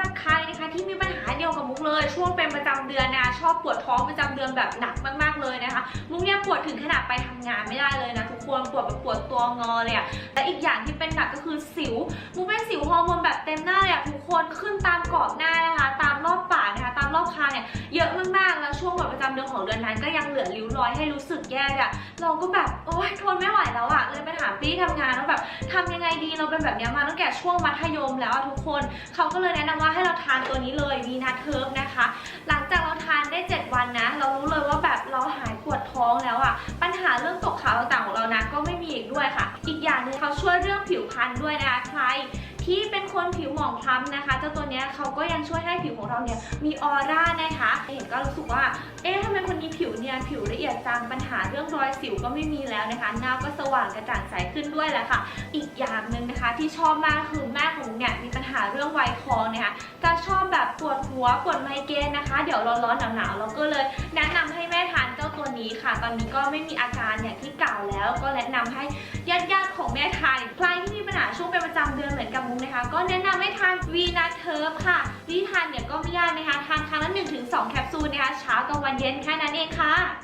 หรับใครนะคะที่มีปัญหาเดียวกับมุกเลย ช่วงเป็นประจำเดือนนะคะชอบปวดท้องประจำเดือนแบบหนักมากๆเลยนะคะ มุกเนี่ยปวดถึงขนาดไปทำงานไม่ได้เลยนะทุกคนปวดแบบปวดตัวงอเลยอะและอีกอย่างที่เป็นหนักก็คือสิว มุกเป็นสิวฮอร์โมนแบบเต็มหน้าเลยอะทุกคนขึ้นตามกรอบหน้าามรอบคาเนี่ยเยอะมากๆแล้วช่วงแบบประจำเดือนของเดือนนั้นก็ยังเหลือริ้วรอยให้รู้สึกแย่อะเราก็แบบโอ๊ยทนไม่ไหวแล้วอะเลยไปถามพี่ทำงานแล้วแบบทำยังไงดีเราเป็นแบบเนี้ยมาตั้งแต่ช่วงมัธยมแล้วอะทุกคนเขาก็เลยแนะนำว่าให้เราทานตัวนี้เลยวีนาเทิร์ฟนะคะ หลังจากเราทานได้ 7 วันนะ เรารู้เลยว่าแบบเราหายปวดท้องแล้วอะปัญหาเรื่องตกขาวต่างๆของเรานะก็ไม่มีอีกด้วยค่ะ อีกอย่างหนึงเขาช่วยเรื่องผิวพรรณด้วยนะคะใคร ที่เป็นคนผิวหมองคล้ำนะคะเจ้าตัวเนี้ยเขาก็ยังช่วยให้ผิวของเราเนี่ยมีออร่านะคะเห็นก็รู้สึกว่าเอ๊ะทำไมคนนี้ผิวเนี่ยผิวละเอียดจังปัญหาเรื่องรอยสิวก็ไม่มีแล้วนะคะหน้าก็สว่างกระจ่างใสขึ้นด้วยแหละค่ะ อีกอย่างหนึ่งนะคะที่ชอบมากคือแม่ของเนี่ยมีปัญหาเรื่องไวคอนะคะจะชอบแบบปวดหัวปวดไมเกรนนะคะ เดี๋ยวร้อนๆหนาวๆเราก็เลยแนะนำให้แม่ทานเจ้าตัวนี้ค่ะ ตอนนี้ก็ไม่มีอาการอย่างที่กล่าวแล้ว ก็แนะนำให้ญาติๆของแม่ทาน มือนกับมุกนะคะ ก็แนะนำให้ทานวีนาเทิร์ฟค่ะวิธีทานเนี่ยก็ไม่ยากนะคะ ทานครั้งละ1-2แคปซูลนะคะ เช้ากับวันเย็นแค่นั้นเองค่ะ